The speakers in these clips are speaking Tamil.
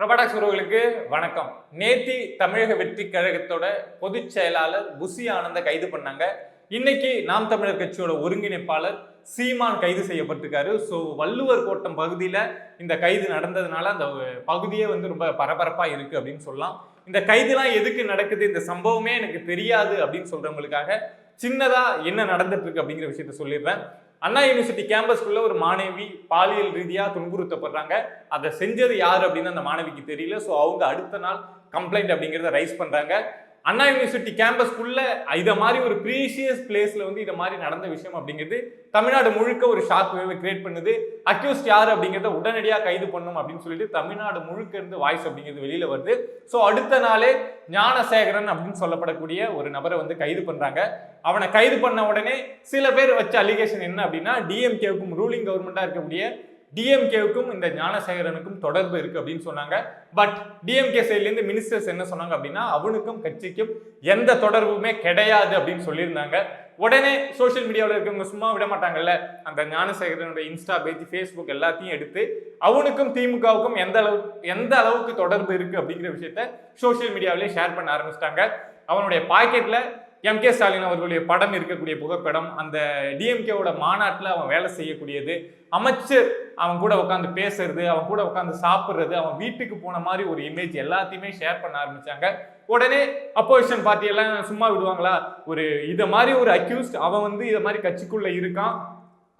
பிரபாடாக்ஸ் உறவுகளுக்கு வணக்கம். நேத்தி தமிழக வெற்றி கழகத்தோட பொதுச் செயலாளர் புசி ஆனந்த கைது பண்ணாங்க. இன்னைக்கு நாம் தமிழர் கட்சியோட ஒருங்கிணைப்பாளர் சீமான் கைது செய்யப்பட்டிருக்காரு. ஸோ வள்ளுவர் கோட்டம் பகுதியில் இந்த கைது நடந்ததுனால அந்த பகுதியே வந்து ரொம்ப பரபரப்பாக இருக்கு அப்படின்னு சொல்லலாம். இந்த கைதுலாம் எதுக்கு நடக்குது? இந்த சம்பவமே எனக்கு தெரியாது அப்படின்னு சொல்றவங்களுக்காக சின்னதாக என்ன நடந்துட்டு இருக்கு அப்படிங்கிற விஷயத்த சொல்லிடுறேன். அண்ணா யூனிவர்சிட்டி கேம்பஸ்க்குள்ள ஒரு மாணவி பாலியல் ரீதியாக துன்புறுத்தப்படுறாங்க. அதை செஞ்சது யார் அப்படின்னு அந்த மாணவிக்கு தெரியல. ஸோ அவங்க அடுத்த நாள் கம்ப்ளைண்ட் அப்படிங்கிறத ரைஸ் பண்ணுறாங்க அண்ணா யூனிவர்சிட்டி கேம்பஸ்க்குள்ள இதை மாதிரி ஒரு ப்ரீஷியஸ் பிளேஸ்ல வந்து இதை மாதிரி நடந்த விஷயம் அப்படிங்கிறது தமிழ்நாடு முழுக்க ஒரு ஷாக் வேவை கிரியேட் பண்ணுது. அக்யூஸ்ட் யார் அப்படிங்கிறத உடனடியாக கைது பண்ணும் அப்படின்னு சொல்லிட்டு தமிழ்நாடு முழுக்க இருந்து வாய்ஸ் அப்படிங்கிறது வெளியில வருது. ஸோ அடுத்த நாளே ஞானசேகரன் அப்படின்னு சொல்லப்படக்கூடிய ஒரு நபரை வந்து கைது பண்றாங்க. அவனை கைது பண்ண உடனே சில பேர் வச்ச அலிகேஷன் என்ன அப்படின்னா டிஎம்கேவுக்கும் ரூலிங் கவர்மெண்டா இருக்கக்கூடிய டிஎம்கேவுக்கும் இந்த ஞானசேகரனுக்கும் தொடர்பு இருக்கு அப்படின்னு சொன்னாங்க. பட் டிஎம்கே சைட்லேருந்து மினிஸ்டர்ஸ் என்ன சொன்னாங்க அப்படின்னா அவனுக்கும் கட்சிக்கும் எந்த தொடர்புமே கிடையாது அப்படின்னு சொல்லியிருந்தாங்க. உடனே சோஷியல் மீடியாவில் இருக்கவங்க சும்மா விட மாட்டாங்கல்ல. அந்த ஞானசேகரனுடைய இன்ஸ்டா பேஜ் ஃபேஸ்புக் எல்லாத்தையும் எடுத்து அவனுக்கும் திமுகவுக்கும் எந்த அளவு எந்த அளவுக்கு தொடர்பு இருக்கு அப்படிங்கிற விஷயத்த சோஷியல் மீடியாவிலே ஷேர் பண்ண ஆரம்பிச்சிட்டாங்க. அவனுடைய பாக்கெட்ல எம் கே ஸ்டாலின் அவர்களுடைய படம் இருக்கக்கூடிய புகைப்படம் அந்த டிஎம்கேவோட மாநாட்டில் அவன் வேலை செய்யக்கூடியது. அமைச்சர் அவன் கூட உட்காந்து பேசுறது அவன் கூட உட்காந்து சாப்பிட்றது அவன் வீட்டுக்கு போன மாதிரி ஒரு இமேஜ் எல்லாத்தையுமே ஷேர் பண்ண ஆரம்பிச்சாங்க. உடனே அப்போசிஷன் பார்ட்டி எல்லாம் சும்மா விடுவாங்களா? ஒரு இதை மாதிரி ஒரு அக்யூஸ்ட் அவன் வந்து இதை மாதிரி கட்சிக்குள்ள இருக்கான்.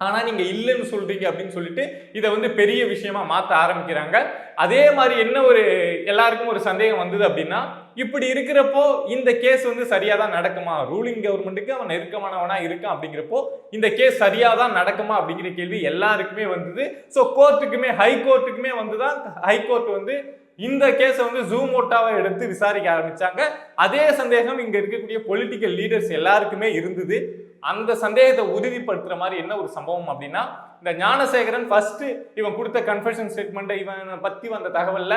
ஆனால் நீங்கள் இல்லைன்னு சொல்கிறீங்க அப்படின்னு சொல்லிட்டு இதை வந்து பெரிய விஷயமா மாற்ற ஆரம்பிக்கிறாங்க. அதே மாதிரி என்ன ஒரு எல்லாருக்கும் ஒரு சந்தேகம் வந்தது அப்படின்னா இப்படி இருக்கிறப்போ இந்த கேஸ் வந்து சரியாக தான் நடக்குமா? ரூலிங் கவர்மெண்ட்டுக்கு அவன் நெருக்கமானவனாக இருக்கான் அப்படிங்கிறப்போ இந்த கேஸ் சரியாக தான் நடக்குமா அப்படிங்கிற கேள்வி எல்லாருக்குமே வந்தது. ஸோ கோர்ட்டுக்குமே ஹை கோர்ட்டுக்குமே வந்து தான் ஹை கோர்ட் வந்து இந்த கேஸை வந்து ஜூம் ஓட்டாவை எடுத்து விசாரிக்க ஆரம்பிச்சாங்க. அதே சந்தேகம் இங்க இருக்கக்கூடிய பொலிட்டிக்கல் லீடர்ஸ் எல்லாருக்குமே இருந்தது. அந்த சந்தேகத்தை உறுதிப்படுத்துற மாதிரி என்ன ஒரு சம்பவம் அப்படின்னா இந்த ஞானசேகரன் ஃபர்ஸ்ட் இவன் கொடுத்த கன்ஃபெஷன் ஸ்டேட்மெண்ட் இவன் பத்தி வந்த தகவல்ல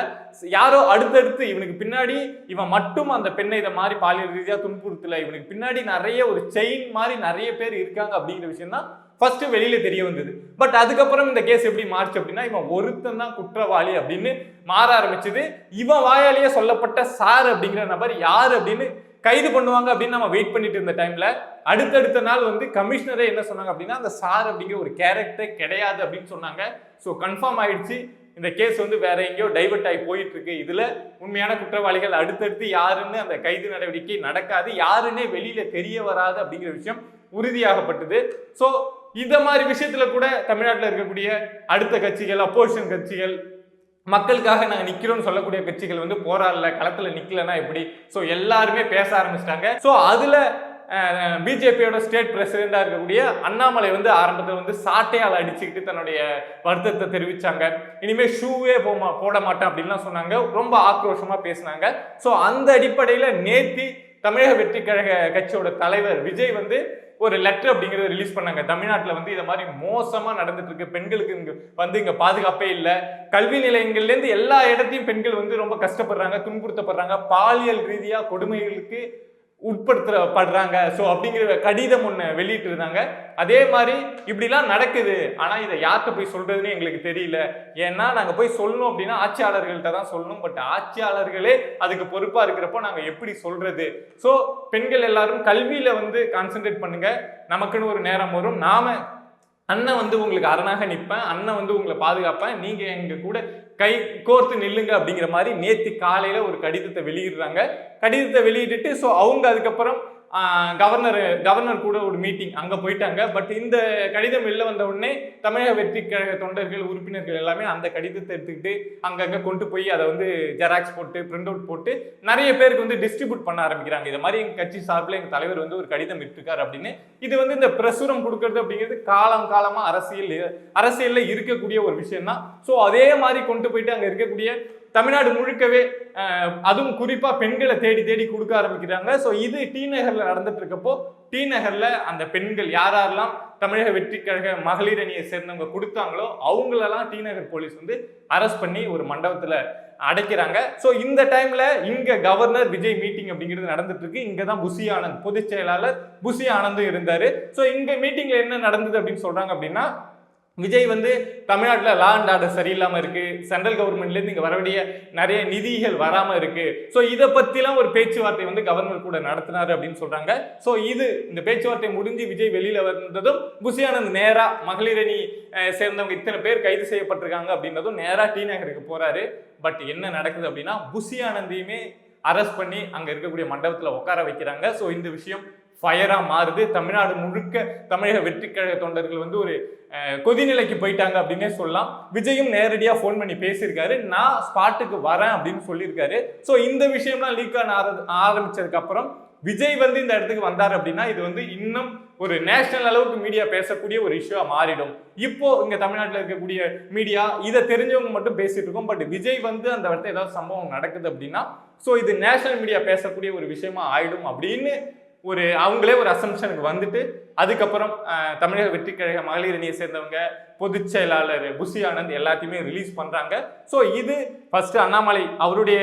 யாரோ அடுத்தடுத்து இவனுக்கு பின்னாடி இவன் மட்டும் அந்த பெண்ணை இதை மாதிரி பாலியல் ரீதியாக துன்புறுத்தல. இவனுக்கு பின்னாடி நிறைய ஒரு செயின் மாதிரி நிறைய பேர் இருக்காங்க அப்படிங்கிற விஷயம் தான் ஃபர்ஸ்ட் வெளியில் தெரிய வந்தது. பட் அதுக்கப்புறம் இந்த கேஸ் எப்படி மாறுச்சு அப்படின்னா இவன் ஒருத்தன் தான் குற்றவாளி அப்படின்னு மாற ஆரம்பிச்சது. இவன் வாயாலேயே சொல்லப்பட்ட சார் அப்படிங்கிற நபர் யார் அப்படின்னு கைது பண்ணுவாங்க அப்படின்னு நம்ம வெயிட் பண்ணிட்டு இருந்த டைம்ல அடுத்தடுத்த நாள் வந்து கமிஷனரே என்ன சொன்னாங்க அப்படின்னா அந்த சார் அப்படிங்கிற ஒரு கேரக்டர் கிடையாது அப்படின்னு சொன்னாங்க. ஸோ கன்ஃபார்ம் ஆயிடுச்சு. இந்த கேஸ் வந்து வேற எங்கேயோ டைவர்ட் ஆகி போயிட்டு இருக்கு இதுல உண்மையான குற்றவாளிகள் அடுத்தடுத்து யாருன்னு அந்த கைது நடவடிக்கை நடக்காது. யாருன்னே வெளியில தெரிய வராது அப்படிங்கிற விஷயம் உறுதியாகப்பட்டது. ஸோ இந்த மாதிரி விஷயத்துல கூட தமிழ்நாட்டில் இருக்கக்கூடிய அடுத்த கட்சிகள் அப்போசிஷன் கட்சிகள் மக்களுக்காக நாங்கள் நிற்கிறோம்னு சொல்லக்கூடிய கட்சிகள் வந்து போராடல களத்தில் நிற்கலன்னா எப்படி? ஸோ எல்லாருமே பேச ஆரம்பிச்சிட்டாங்க. ஸோ அதில் பிஜேபியோட ஸ்டேட் பிரசிடெண்டாக இருக்கக்கூடிய அண்ணாமலை வந்து ஆரம்பத்தில் வந்து சாட்டையால் அடிச்சுக்கிட்டு தன்னுடைய வருத்தத்தை தெரிவித்தாங்க இனிமேல் ஷூவே போமா போட மாட்டேன் அப்படின்லாம் சொன்னாங்க. ரொம்ப ஆக்ரோஷமா பேசினாங்க. ஸோ அந்த அடிப்படையில் நேத்தி தமிழக வெற்றி கழக கட்சியோட தலைவர் விஜய் வந்து ஒரு லெட்டர் அப்படிங்கறத ரிலீஸ் பண்ணாங்க. தமிழ்நாட்டில் வந்து இதை மாதிரி மோசமாக நடந்துட்டு இருக்கு பெண்களுக்கு இங்க வந்து இங்க பாதுகாப்பே இல்லை. கல்வி நிலையங்கள்லேருந்து எல்லா இடத்தையும் பெண்கள் வந்து ரொம்ப கஷ்டப்படுறாங்க துன்புறுத்தப்படுறாங்க. பாலியல் ரீதியாக கொடுமைகளுக்கு உட்படுத்தப்படுறாங்க. ஸோ அப்படிங்கிற கடிதம் ஒன்று வெளியிட்டு இருந்தாங்க அதே மாதிரி இப்படிலாம் நடக்குது. ஆனால் இதை யார்கிட்ட போய் சொல்கிறதுன்னு எங்களுக்கு தெரியல. ஏன்னா நாங்கள் போய் சொல்லணும் அப்படின்னா ஆட்சியாளர்கள்ட்ட தான் சொல்லணும். பட் ஆட்சியாளர்களே அதுக்கு பொறுப்பாக இருக்கிறப்போ நாங்கள் எப்படி சொல்கிறது ஸோ பெண்கள் எல்லாரும் கல்வியில் வந்து கான்சென்ட்ரேட் பண்ணுங்கள் நமக்குன்னு ஒரு நேரம் வரும். நாம அண்ணன் வந்து உங்களுக்கு அரணாக நிற்பேன் அண்ணன் வந்து உங்களை பாதுகாப்பேன். நீங்கள் எங்கள் கூட கை கோர்த்து நில்லுங்க அப்படிங்கிற மாதிரி நேற்று காலையில் ஒரு கடிதத்தை வெளியிடுறாங்க. கடிதத்தை வெளியிட்டுட்டு ஸோ அவங்க அதுக்கப்புறம் கவர்னர் கவர்னர் கூட ஒரு மீட்டிங் அங்கே போயிட்டாங்க. பட் இந்த கடிதம் வெளில வந்த உடனே தமிழக வெற்றி கழக தொண்டர்கள் உறுப்பினர்கள் எல்லாமே அந்த கடிதத்தை எடுத்துக்கிட்டு அங்கங்கே கொண்டு போய் அதை வந்து ஜெராக்ஸ் போட்டு பிரிண்ட் அவுட் போட்டு நிறைய பேருக்கு வந்து டிஸ்ட்ரிபியூட் பண்ண ஆரம்பிக்கிறாங்க. இது மாதிரி எங்கள் கட்சி சார்பில் எங்கள் தலைவர் வந்து ஒரு கடிதம் இட்டிருக்காரு அப்படின்னு. இது வந்து இந்த பிரசுரம் கொடுக்கறது அப்படிங்கிறது காலம் காலமாக அரசியல் அரசியலில் இருக்கக்கூடிய ஒரு விஷயம் தான் ஸோ அதே மாதிரி கொண்டு போயிட்டு அங்கே இருக்கக்கூடிய தமிழ்நாடு முழுக்கவே அதுவும் குறிப்பாக பெண்களை தேடி தேடி கொடுக்க ஆரம்பிக்கிறாங்க. ஸோ இது டி நகரில் நடந்துட்டு இருக்கப்போ டி நகரில் அந்த பெண்கள் யார் யாரெல்லாம் தமிழக வெற்றி கழக மகளிர் அணியை சேர்ந்தவங்க கொடுத்தாங்களோ அவங்களெல்லாம் டி நகர் போலீஸ் வந்து அரெஸ்ட் பண்ணி ஒரு மண்டபத்தில் அடைக்கிறாங்க. ஸோ இந்த டைமில் இங்கே கவர்னர் விஜய் மீட்டிங் அப்படிங்கிறது நடந்துட்டு இருக்கு இங்கே தான் புசி ஆனந்த் பொதுச் செயலாளர் புசி ஆனந்தும் இருந்தார். ஸோ இங்கே மீட்டிங்கில் என்ன நடந்தது அப்படின்னு சொல்கிறாங்க அப்படின்னா விஜய் வந்து தமிழ்நாட்டில் லா அண்ட் ஆர்டர் சரியில்லாமல் இருக்குது சென்ட்ரல் கவர்மெண்ட்லேருந்து இங்கே வரக்கூடிய நிறைய நிதிகள் வராமல் இருக்குது ஸோ இதை பற்றிலாம் ஒரு பேச்சுவார்த்தை வந்து கவர்னர் கூட நடத்தினார் அப்படின்னு சொல்கிறாங்க ஸோ இது இந்த பேச்சுவார்த்தை முடிஞ்சு விஜய் வெளியில் வந்ததும் குசியானந்த் நேராக நேரா சேர்ந்தவங்க இத்தனை பேர் கைது செய்யப்பட்டிருக்காங்க அப்படின்றதும் நேராக டி நகருக்கு போகிறாரு பட் என்ன நடக்குது அப்படின்னா புசி ஆனந்தையுமே அரெஸ்ட் பண்ணி அங்கே இருக்கக்கூடிய மண்டபத்தில் உட்கார வைக்கிறாங்க. ஸோ இந்த விஷயம் ஃபயராக மாறுது. தமிழ்நாடு முழுக்க தமிழக வெற்றிக்கழக தொண்டர்கள் வந்து ஒரு கொதிநிலைக்கு போயிட்டாங்க அப்படின்னே சொல்லலாம். விஜயும் நேரடியாக ஃபோன் பண்ணி பேசியிருக்காரு. நான் ஸ்பாட்டுக்கு வரேன் அப்படின்னு சொல்லியிருக்காரு. ஸோ இந்த விஷயம்லாம் லீக் ஆன ஆர- விஜய் வந்து இந்த இடத்துக்கு வந்தார் அப்படின்னா இது வந்து இன்னும் ஒரு நேஷனல் அளவுக்கு மீடியா பேசக்கூடிய ஒரு இஷ்யூவாக மாறிடும். இப்போ இங்கே தமிழ்நாட்டில் இருக்கக்கூடிய மீடியா இதை தெரிஞ்சவங்க மட்டும் பேசிட்டு இருக்கோம். பட் விஜய் வந்து அந்த இடத்துல ஏதாவது சம்பவம் நடக்குது அப்படின்னா ஸோ இது நேஷனல் மீடியா பேசக்கூடிய ஒரு விஷயமா ஆயிடும் அப்படின்னு ஒரு அவங்களே ஒரு அசம்ஷனுக்கு வந்துட்டு அதுக்கப்புறம் தமிழக வெற்றி கழக மகளிர் அணியை சேர்ந்தவங்க பொதுச் செயலாளர் புசி ஆனந்த் எல்லாத்தையுமே ரிலீஸ் பண்ணுறாங்க ஸோ இது ஃபர்ஸ்ட் அண்ணாமலை அவருடைய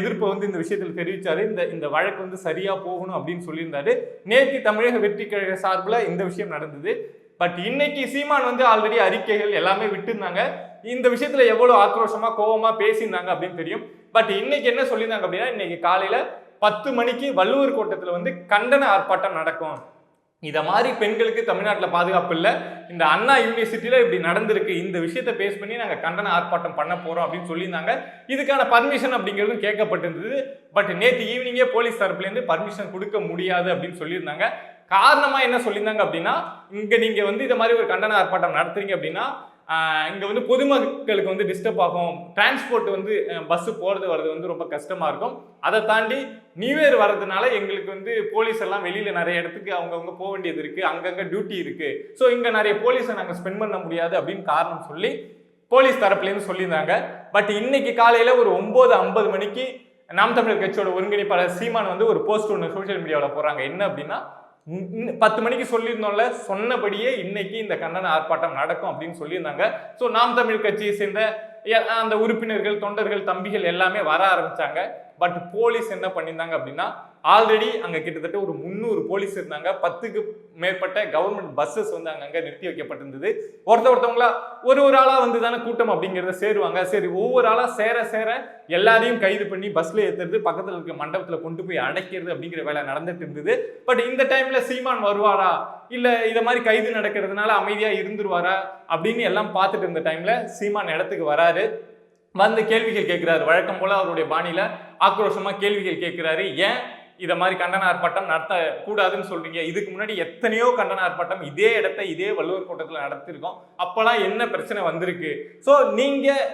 எதிர்ப்பை வந்து இந்த விஷயத்தில் தெரிவித்தார் இந்த இந்த வழக்கு வந்து சரியாக போகணும் அப்படின்னு சொல்லியிருந்தாரு. நேற்று தமிழக வெற்றி கழக சார்பில் இந்த விஷயம் நடந்தது. பட் இன்னைக்கு சீமான் வந்து ஆல்ரெடி அறிக்கைகள் எல்லாமே விட்டுருந்தாங்க. இந்த விஷயத்துல எவ்வளவு ஆக்ரோஷமா கோவமா பேசியிருந்தாங்க அப்படின்னு தெரியும். பட் இன்னைக்கு என்ன சொல்லியிருந்தாங்க அப்படின்னா இன்னைக்கு காலையில பத்து மணிக்கு வள்ளுவர் கோட்டத்தில் வந்து கண்டன ஆர்ப்பாட்டம் நடக்கும். இதை மாதிரி பெண்களுக்கு தமிழ்நாட்டில் பாதுகாப்பு இல்லை. இந்த அண்ணா யூனிவர்சிட்டியில் இப்படி நடந்திருக்கு. இந்த விஷயத்தை பேஸ் பண்ணி நாங்கள் கண்டன ஆர்ப்பாட்டம் பண்ண போகிறோம் அப்படின்னு சொல்லியிருந்தாங்க. இதுக்கான பர்மிஷன் அப்படிங்கிறதும் கேட்கப்பட்டிருந்தது. பட் நேற்று ஈவினிங்கே போலீஸ் தரப்புலேருந்து பர்மிஷன் கொடுக்க முடியாது அப்படின்னு சொல்லியிருந்தாங்க. காரணமாக என்ன சொல்லியிருந்தாங்க அப்படின்னா இங்கே நீங்கள் வந்து இதை மாதிரி ஒரு கண்டன ஆர்ப்பாட்டம் நடத்துறீங்க அப்படின்னா இங்கே வந்து பொதுமக்களுக்கு வந்து டிஸ்டர்ப் ஆகும். டிரான்ஸ்போர்ட் வந்து பஸ்ஸு போகிறது வர்றது வந்து ரொம்ப கஷ்டமாக இருக்கும். அதை தாண்டி நியூ இயர் வர்றதுனால எங்களுக்கு வந்து போலீஸ் எல்லாம் வெளியில் நிறைய இடத்துக்கு அவங்கவுங்க போக வேண்டியது இருக்குது அங்கங்கே டியூட்டி இருக்குது ஸோ இங்கே நிறைய போலீஸை நாங்கள் ஸ்பெண்ட் பண்ண முடியாது அப்படின்னு காரணம் சொல்லி போலீஸ் தரப்புலேருந்து சொல்லியிருந்தாங்க. பட் இன்னைக்கு காலையில் ஒரு ஒம்பது ஐம்பது மணிக்கு நாம் தமிழர் கட்சியோட ஒருங்கிணைப்பாளர் சீமான் வந்து ஒரு போஸ்ட் ஒன்று சோஷியல் மீடியாவில் போகிறாங்க என்ன அப்படின்னா பத்து மணிக்கு சொல்லியிருந்தோம்ல சொன்னபடியே இன்னைக்கு இந்த கண்டன ஆர்ப்பாட்டம் நடக்கும் அப்படின்னு சொல்லியிருந்தாங்க. ஸோ நாம் தமிழ் கட்சியை சேர்ந்த அந்த உறுப்பினர்கள் தொண்டர்கள் தம்பிகள் எல்லாமே வர ஆரம்பிச்சாங்க. பட் போலீஸ் என்ன பண்ணியிருந்தாங்க அப்படின்னா ஆல்ரெடி அங்கே கிட்டத்தட்ட ஒரு முந்நூறு போலீஸ் இருந்தாங்க. பத்துக்கு மேற்பட்ட கவர்மெண்ட் பஸ்ஸஸ் வந்து அங்கங்க நிறுத்தி வைக்கப்பட்டிருந்தது. ஒருத்த ஒருத்தவங்களா ஒரு ஒரு ஆளாக வந்து தானே கூட்டம் அப்படிங்கிறத சேருவாங்க. சரி ஒவ்வொரு ஆளாக சேர சேர எல்லாரையும் கைது பண்ணி பஸ்ஸில் ஏற்றுறது பக்கத்தில் இருக்க மண்டபத்தில் கொண்டு போய் அடைக்கிறது அப்படிங்கிற வேலை நடந்துட்டு இருந்தது. பட் இந்த டைமில் சீமான் வருவாரா? இல்லை இதை மாதிரி கைது நடக்கிறதுனால அமைதியாக இருந்துருவாரா? அப்படின்னு எல்லாம் பார்த்துட்டு இருந்த டைமில் சீமான் இடத்துக்கு வராரு. வந்து கேள்விகள் கேட்குறாரு வழக்கம் போல் அவருடைய பாணியில் ஆக்ரோஷமாக கேள்விகள் கேட்குறாரு ஏன்? இதை மாதிரி கண்டன ஆர்ப்பாட்டம் நடத்த கூடாதுன்னு சொல்றீங்க. இதுக்கு முன்னாடி எத்தனையோ கண்டன ஆர்ப்பாட்டம் இதே இடத்த இதே வள்ளுவர் கூட்டத்தில் நடத்திருக்கோம். அப்போலாம் என்ன பிரச்சனை வந்திருக்கு? ஸோ நீங்கள்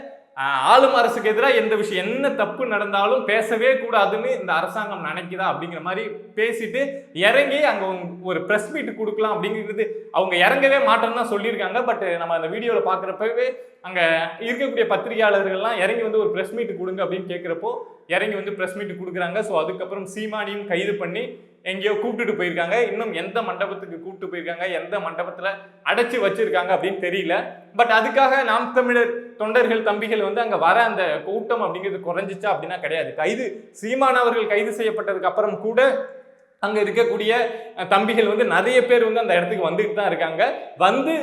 ஆளும் அரசுக்கு எதிராக எந்த விஷயம் என்ன தப்பு நடந்தாலும் பேசவே கூடாதுன்னு இந்த அரசாங்கம் நினைக்குதா அப்படிங்கிற மாதிரி பேசிட்டு இறங்கி அங்கே ஒரு ப்ரெஸ் மீட் கொடுக்கலாம் அப்படிங்கிறது அவங்க இறங்கவே மாட்டோம்னு தான் சொல்லியிருக்காங்க. பட் நம்ம அந்த வீடியோவில் பார்க்குறப்பவே அங்கே இருக்கக்கூடிய பத்திரிகையாளர்கள்லாம் இறங்கி வந்து ஒரு ப்ரெஸ் மீட் கொடுங்க அப்படின்னு கேட்குறப்போ இறங்கி வந்து ப்ரெஸ் மீட் கொடுக்குறாங்க. ஸோ அதுக்கப்புறம் சீமானியும் கைது பண்ணி எங்கேயோ கூப்பிட்டுட்டு போயிருக்காங்க. இன்னும் எந்த மண்டபத்துக்கு கூப்பிட்டு போயிருக்காங்க எந்த மண்டபத்தில் அடைச்சி வச்சிருக்காங்க அப்படின்னு தெரியல. பட் அதுக்காக நாம் தமிழர் தொண்டர்கள் தம்பிகள் வந்து அங்கே வர அந்த கூட்டம் அப்படிங்கிறது குறைஞ்சிச்சா அப்படின்னா கிடையாது. கைது சீமானவர்கள் கைது செய்யப்பட்டதுக்கு அப்புறம் கூட அங்கே இருக்கக்கூடிய தம்பிகள் வந்து நிறைய பேர் வந்து அந்த இடத்துக்கு வந்துட்டு தான் இருக்காங்க. வந்து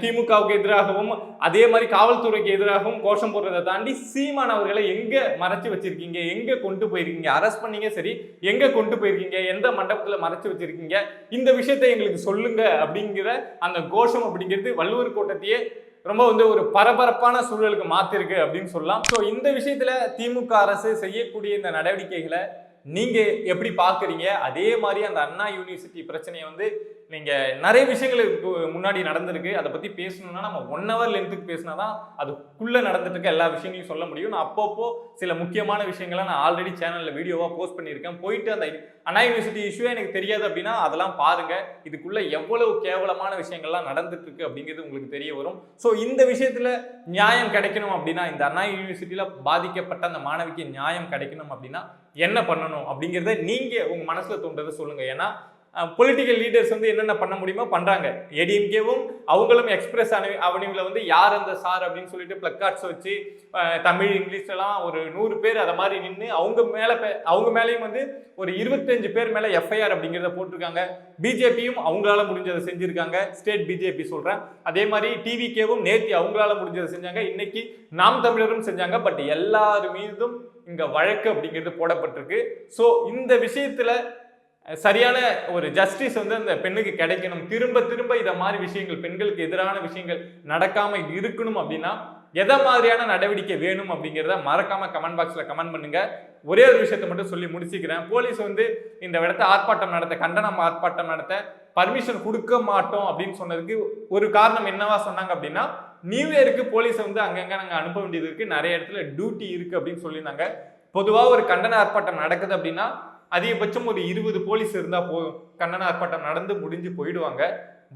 திமுகவுக்கு எதிராகவும் அதே மாதிரி காவல்துறைக்கு எதிராகவும் கோஷம் போடுறதை தாண்டி சீமான் அவர்களை எங்கே மறைச்சி வச்சிருக்கீங்க? எங்கே கொண்டு போயிருக்கீங்க? அரெஸ்ட் பண்ணீங்க சரி. எங்கே கொண்டு போயிருக்கீங்க? எந்த மண்டபத்தில் மறைச்சி வச்சிருக்கீங்க? இந்த விஷயத்தை எங்களுக்கு சொல்லுங்க அப்படிங்கிற அந்த கோஷம் அப்படிங்கிறது வள்ளுவர் கோட்டத்தையே ரொம்ப வந்து ஒரு பரபரப்பான சூழலுக்கு மாத்திருக்கு அப்படின்னு சொல்லலாம். ஸோ இந்த விஷயத்துல திமுக அரசு செய்யக்கூடிய இந்த நடவடிக்கைகளை நீங்கள் எப்படி பார்க்குறீங்க? அதே மாதிரி அந்த அண்ணா யூனிவர்சிட்டி பிரச்சனையை வந்து நீங்கள் நிறைய விஷயங்களுக்கு முன்னாடி நடந்திருக்கு. அதை பற்றி பேசணும்னா நம்ம ஒன் ஹவர் லென்த்துக்கு பேசினா தான் அதுக்குள்ளே நடந்துட்டு இருக்க எல்லா விஷயங்களையும் சொல்ல முடியும். நான் அப்பப்போ சில முக்கியமான விஷயங்களை நான் ஆல்ரெடி சேனலில் வீடியோவாக போஸ்ட் பண்ணியிருக்கேன். போயிட்டு அந்த அண்ணா யூனிவர்சிட்டி இஷ்யூ எனக்கு தெரியாது அப்படின்னா அதெல்லாம் பாருங்கள் இதுக்குள்ளே எவ்வளவு கேவலமான விஷயங்கள்லாம் நடந்துட்டு இருக்கு அப்படிங்கிறது உங்களுக்கு தெரிய வரும். ஸோ இந்த விஷயத்தில் நியாயம் கிடைக்கணும் அப்படின்னா இந்த அண்ணா யூனிவர்சிட்டியில் பாதிக்கப்பட்ட அந்த மாணவிக்கு நியாயம் கிடைக்கணும் அப்படின்னா என்ன பண்ணணும் அப்படிங்கிறத நீங்கள் உங்கள் மனசில் தோன்றதை சொல்லுங்கள் ஏன்னா பொலிட்டிக்கல் லீடர்ஸ் வந்து என்னென்ன பண்ண முடியுமோ பண்ணுறாங்க ஏடிஎம்கேவும் அவங்களும் எக்ஸ்பிரஸ் அணி அவனிவில் வந்து யார் அந்த சார் அப்படின்னு சொல்லிட்டு பிளக்கார்ட்ஸ் வச்சு தமிழ் இங்கிலீஷ்லாம் ஒரு நூறு பேர் அதை மாதிரி நின்று அவங்க மேலே பே- அவங்க மேலேயும் வந்து ஒரு இருபத்தஞ்சு பேர் மேலே எஃப்ஐஆர் அப்படிங்கிறத போட்டிருக்காங்க. பிஜேபியும் அவங்களால முடிஞ்சதை செஞ்சுருக்காங்க. ஸ்டேட் பிஜேபி சொல்கிறேன் அதே மாதிரி டிவிகேவும் நேத்தி அவங்களால முடிஞ்சதை செஞ்சாங்க. இன்னைக்கு நாம் தமிழரும் செஞ்சாங்க. பட் எல்லார் மீதும் இங்கே வழக்கு அப்படிங்கிறது போடப்பட்டிருக்கு. ஸோ இந்த விஷயத்தில் சரியான ஒரு ஜஸ்டிஸ் வந்து அந்த பெண்ணுக்கு கிடைக்கணும். திரும்ப திரும்ப இதை மாதிரி விஷயங்கள் பெண்களுக்கு எதிரான விஷயங்கள் நடக்காம இருக்கணும் அப்படின்னா எதை மாதிரியான நடவடிக்கை வேணும் அப்படிங்கிறத மறக்காம கமெண்ட் பாக்ஸில் கமெண்ட் பண்ணுங்க. ஒரே ஒரு விஷயத்தை மட்டும் சொல்லி முடிச்சுக்கிறேன். போலீஸ் வந்து இந்த இடத்த ஆர்ப்பாட்டம் நடத்த கண்டனம் ஆர்ப்பாட்டம் நடத்த பர்மிஷன் கொடுக்க மாட்டோம் அப்படின்னு சொன்னதுக்கு ஒரு காரணம் என்னவா சொன்னாங்க அப்படின்னா நியூ இயருக்கு போலீஸ் வந்து அங்கங்க நாங்கள் அனுப்ப வேண்டியது இருக்கு. நிறைய இடத்துல டியூட்டி இருக்கு அப்படின்னு சொல்லியிருந்தாங்க. பொதுவாக ஒரு கண்டன ஆர்ப்பாட்டம் நடக்குது அப்படின்னா அதிகபட்சம் ஒரு இருபது போலீஸ் இருந்தால் போதும். கண்ணன ஆர்ப்பாட்டம் நடந்து முடிஞ்சு போயிடுவாங்க.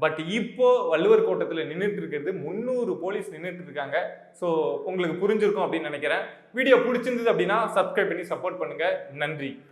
பட் இப்போ வள்ளுவர் கோட்டத்தில் நின்றுட்டு இருக்கிறது முந்நூறு போலீஸ் நின்றுட்டு இருக்காங்க. ஸோ உங்களுக்கு புரிஞ்சிருக்கும் அப்படின்னு நினைக்கிறேன். வீடியோ பிடிச்சிருந்தது அப்படின்னா சப்ஸ்கிரைப் பண்ணி சப்போர்ட் பண்ணுங்கள் நன்றி.